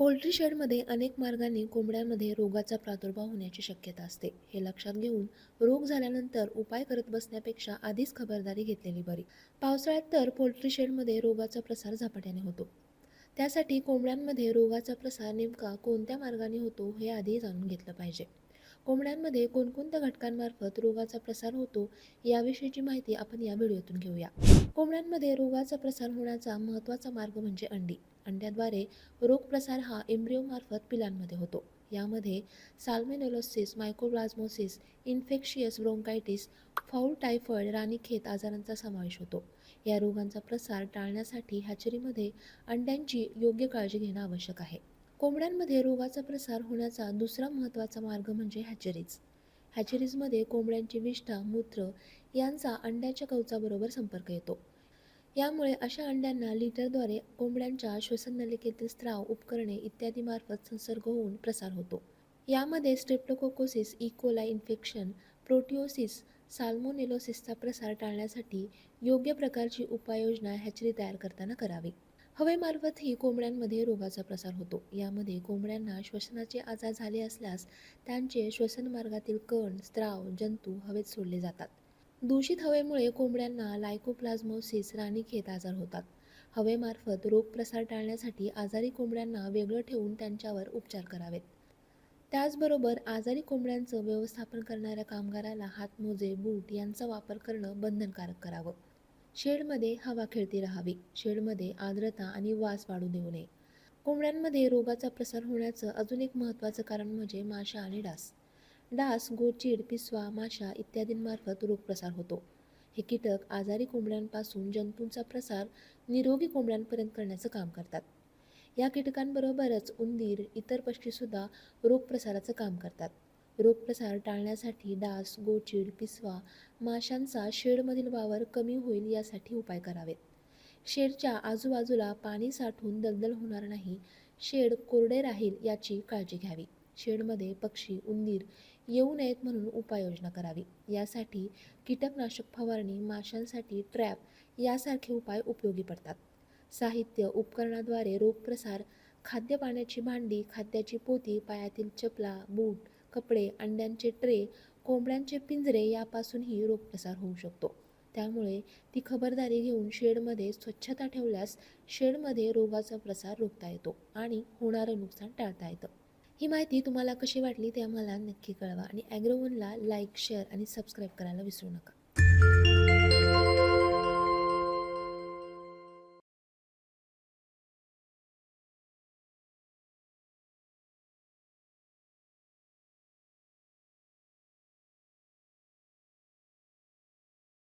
Poultry शेडमध्ये अनेक मार्गांनी कोंबड्यांमध्ये रोगाचा प्रादुर्भाव होण्याची शक्यता असते. हे लक्षात घेऊन रोग झाल्यानंतर उपाय करत बसण्यापेक्षा आधीच खबरदारी घेतलेली बरी. पावसाळ्यात तर पोल्ट्री शेडमध्ये रोगाचा प्रसार झपाट्याने होतो. त्यासाठी कोंबड्यांमध्ये रोगाचा प्रसार नेमका कोणत्या मार्गाने होतो हे आधी जाणून घेतलं पाहिजे. कोंबड्यांमध्ये कोणकोणत्या घटकांमार्फत रोगाचा प्रसार होतो याविषयीची माहिती आपण या व्हिडिओतून घेऊया. कोंबड्यांमध्ये रोगाचा प्रसार होण्याचा महत्त्वाचा मार्ग म्हणजे अंडी. अंड्याद्वारे रोग प्रसार हा एम्ब्रिओमार्फत पिलांमध्ये होतो. यामध्ये salmonellosis mycoplasmosis infectious bronchitis fowl typhoid Ranikhet आजारांचा समावेश होतो. या रोगांचा प्रसार टाळण्यासाठी हॅचरीमध्ये अंड्यांची योग्य काळजी घेणं आवश्यक आहे. कोंबड्यांमध्ये रोगाचा प्रसार होण्याचा दुसरा महत्त्वाचा मार्ग म्हणजे हॅचरीज. हॅचरीजमध्ये कोंबड्यांची विष्ठा मूत्र यांचा अंड्याच्या कवचाबरोबर संपर्क येतो. यामुळे अशा अंड्यांना लिटरद्वारे कोंबड्यांच्या श्वसननलिकेतील स्त्राव उपकरणे इत्यादीमार्फत संसर्ग होऊन प्रसार होतो. यामध्ये स्ट्रेप्टोकोकोसिस e. इकोला इन्फेक्शन प्रोटिओसिस साल्मोनेलोसिसचा प्रसार टाळण्यासाठी योग्य प्रकारची उपाययोजना हॅचरी तयार करताना करावी. हवेमार्फतही कोंबड्यांमध्ये रोगाचा प्रसार होतो. यामध्ये कोंबड्यांना श्वसनाचे आजार झाले असल्यास त्यांचे श्वसनमार्गातील कण स्त्राव जंतू हवेत सोडले जातात. दूषित हवेमुळे कोंबड्यांना लायकोप्लाझ्मोसिस राणीखेत आजार होतात. हवेमार्फत रोग प्रसार टाळण्यासाठी आजारी कोंबड्यांना वेगळं ठेवून त्यांच्यावर उपचार करावेत. त्याचबरोबर आजारी कोंबड्यांचं व्यवस्थापन करणाऱ्या कामगाराला हातमोजे बूट यांचा वापर करणं बंधनकारक करावं. शेडमध्ये हवा खेळती राहावी. शेडमध्ये आर्द्रता आणि वास वाढू देऊ नये. कोंबड्यांमध्ये रोगाचा प्रसार होण्याचं अजून एक महत्त्वाचं कारण म्हणजे माशा आणि डास. डास गोचिड पिसवा माशा इत्यादींमार्फत रोगप्रसार होतो. हे कीटक आजारी कोंबड्यांपासून जंतूंचा प्रसार निरोगी कोंबड्यांपर्यंत करण्याचं काम करतात. या कीटकांबरोबरच उंदीर इतर पक्षीसुद्धा रोगप्रसाराचं काम करतात. रोगप्रसार टाळण्यासाठी डास गोचिड पिसवा माशांचा शेडमधील वावर कमी होईल यासाठी उपाय करावेत. शेडच्या आजूबाजूला पाणी साठून दलदल होणार नाही. शेड कोरडे राहील याची काळजी घ्यावी. शेडमध्ये पक्षी उंदीर येऊ नयेत म्हणून उपाययोजना करावी. यासाठी कीटकनाशक फवारणी माशांसाठी ट्रॅप यासारखे उपाय उपयोगी पडतात. साहित्य उपकरणाद्वारे रोगप्रसार खाद्य पाण्याची भांडी खाद्याची पोती पायातील चपला बूट कपडे अंड्यांचे ट्रे कोंबड्यांचे पिंजरे यापासूनही रोगप्रसार होऊ शकतो. त्यामुळे ती खबरदारी घेऊन शेडमध्ये स्वच्छता ठेवल्यास शेडमध्ये रोगाचा प्रसार रोखता येतो आणि होणारं नुकसान टाळता येतं. ही माहिती तुम्हाला कशी वाटली ते आम्हाला नक्की कळवा. आणि ॲग्रोवनला लाईक शेअर आणि सबस्क्राईब करायला विसरू नका.